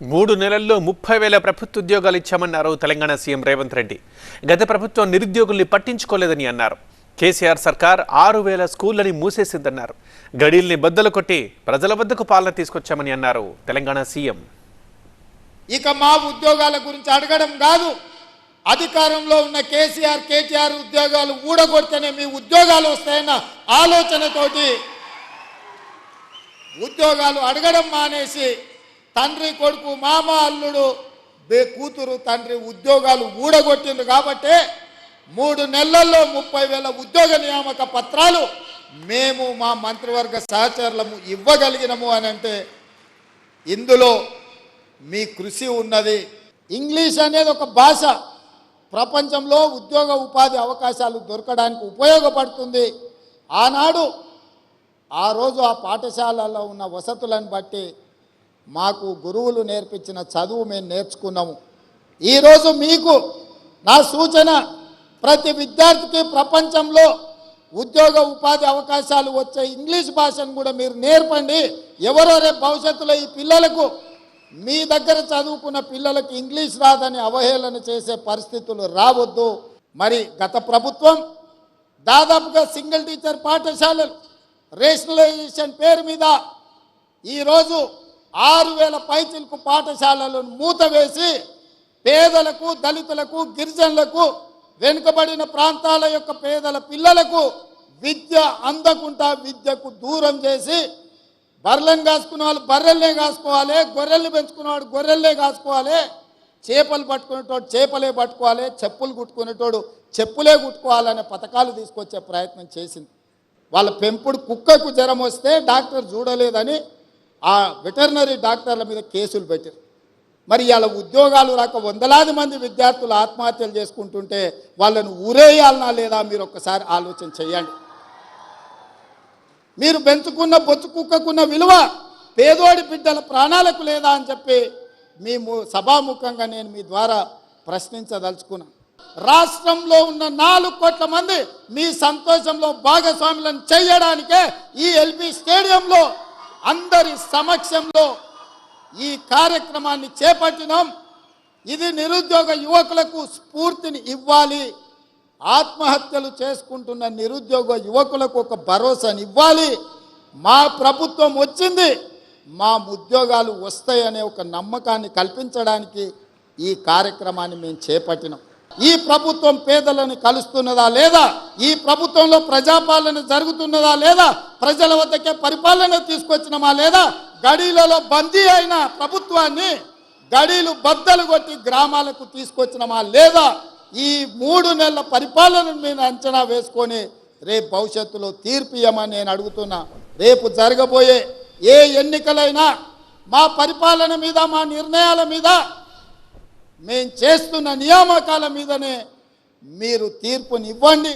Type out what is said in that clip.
మూడు నెలల్లో ముప్పై వేల ప్రభుత్వ ఉద్యోగాలు ఇచ్చామన్నారు తెలంగాణ సీఎం రేవంత్ రెడ్డి. గత ప్రభుత్వం నిరుద్యోగుల్ని పట్టించుకోలేదని అన్నారు. కేసీఆర్ సర్కార్ ఆరు వేల స్కూళ్ళని మూసేసిందన్నారు. గడీల్ని బద్దలు కొట్టి ప్రజల వద్దకు పాలన తీసుకొచ్చామని అన్నారు తెలంగాణ సీఎం. ఇక మా ఉద్యోగాల గురించి అడగడం కాదు. అధికారంలో ఉన్న కేసీఆర్ కేటీఆర్ ఉద్యోగాలు ఊడగొడితేనే మీ ఉద్యోగాలు వస్తాయన్న ఆలోచనతోటి ఉద్యోగాలు అడగడం మానేసి తండ్రి కొడుకు మామ అల్లుడు బే కూతురు తండ్రి ఉద్యోగాలు ఊడగొట్టింది కాబట్టే మూడు నెలల్లో ముప్పై వేల ఉద్యోగ నియామక పత్రాలు మేము మా మంత్రివర్గ సహచరులము ఇవ్వగలిగినము అని అంటే ఇందులో మీ కృషి ఉన్నది. ఇంగ్లీష్ అనేది ఒక భాష. ప్రపంచంలో ఉద్యోగ ఉపాధి అవకాశాలు దొరకడానికి ఉపయోగపడుతుంది. ఆనాడు ఆ రోజు ఆ పాఠశాలలో ఉన్న వసతులను బట్టి మాకు గురువులు నేర్పించిన చదువు మేము నేర్చుకున్నాము. ఈరోజు మీకు నా సూచన ప్రతి విద్యార్థికి ప్రపంచంలో ఉద్యోగ ఉపాధి అవకాశాలు వచ్చే ఇంగ్లీష్ భాషను కూడా మీరు నేర్పండి. ఎవరో రేపు భవిష్యత్తులో ఈ పిల్లలకు మీ దగ్గర చదువుకున్న పిల్లలకు ఇంగ్లీష్ రాదని అవహేళన చేసే పరిస్థితులు రావద్దు. మరి గత ప్రభుత్వం దాదాపుగా సింగిల్ టీచర్ పాఠశాలలు రేషనలైజేషన్ పేరు మీద ఈరోజు ఆరు వేల పైచిలకు పాఠశాలలను మూతవేసి పేదలకు దళితులకు గిరిజనులకు వెనుకబడిన ప్రాంతాల యొక్క పేదల పిల్లలకు విద్య అందకుండా విద్యకు దూరం చేసి బర్రెలను కాసుకున్న వాళ్ళు బర్రెల్నే కాసుకోవాలి గొర్రెల్ని పెంచుకునేవాడు గొర్రెల్నే కాసుకోవాలి చేపలు పట్టుకునేటోడు చేపలే పట్టుకోవాలి చెప్పులు కుట్టుకునేటోడు చెప్పులే కుట్టుకోవాలనే పథకాలు తీసుకొచ్చే ప్రయత్నం చేసింది. వాళ్ళ పెంపుడు కుక్కకు జ్వరం వస్తే డాక్టర్ చూడలేదని ఆ వెటర్నరీ డాక్టర్ల మీద కేసులు పెట్టారు. మరి ఇవాళ ఉద్యోగాలు రాక వందలాది మంది విద్యార్థులు ఆత్మహత్యలు చేసుకుంటుంటే వాళ్ళను ఊరేయాలనా లేదా మీరు ఒక్కసారి ఆలోచన చేయండి. మీరు పెంచుకున్న బొచ్చు కుక్కకున్న విలువ పేదోడి బిడ్డల ప్రాణాలకు లేదా అని చెప్పి మేము సభాముఖంగా నేను మీ ద్వారా ప్రశ్నించదలుచుకున్నాను రాష్ట్రంలో ఉన్న నాలుగు కోట్ల మంది మీ సంతోషంలో భాగస్వాములను చేయడానికే ఈ ఎల్బీ స్టేడియంలో అందరి సమక్షంలో ఈ కార్యక్రమాన్ని చేపట్టినాం. ఇది నిరుద్యోగ యువకులకు స్ఫూర్తిని ఇవ్వాలి. ఆత్మహత్యలు చేసుకుంటున్న నిరుద్యోగ యువకులకు ఒక భరోసాని ఇవ్వాలి. మా ప్రభుత్వం వచ్చింది. మా ఉద్యోగాలు వస్తాయనే ఒక నమ్మకాన్ని కల్పించడానికి ఈ కార్యక్రమాన్ని మేము చేపట్టినాం. ఈ ప్రభుత్వం పేదలను కలుస్తున్నదా లేదా? ఈ ప్రభుత్వంలో ప్రజాపాలన జరుగుతున్నదా లేదా? ప్రజల వద్దకే పరిపాలన తీసుకొచ్చినమా లేదా? గడీలలో బందీ అయిన ప్రభుత్వాన్ని గడీలు బద్దలు కొట్టి గ్రామాలకు తీసుకొచ్చినమా లేదా? ఈ మూడు నెలల పరిపాలనను మీరు అంచనా వేసుకొని రేపు భవిష్యత్తులో తీర్పు ఇవ్వమని నేను అడుగుతున్నా. రేపు జరగబోయే ఏ ఎన్నికలైనా మా పరిపాలన మీద మా నిర్ణయాల మీద మేము చేస్తున్న నియామకాల మీదనే మీరు తీర్పునివ్వండి.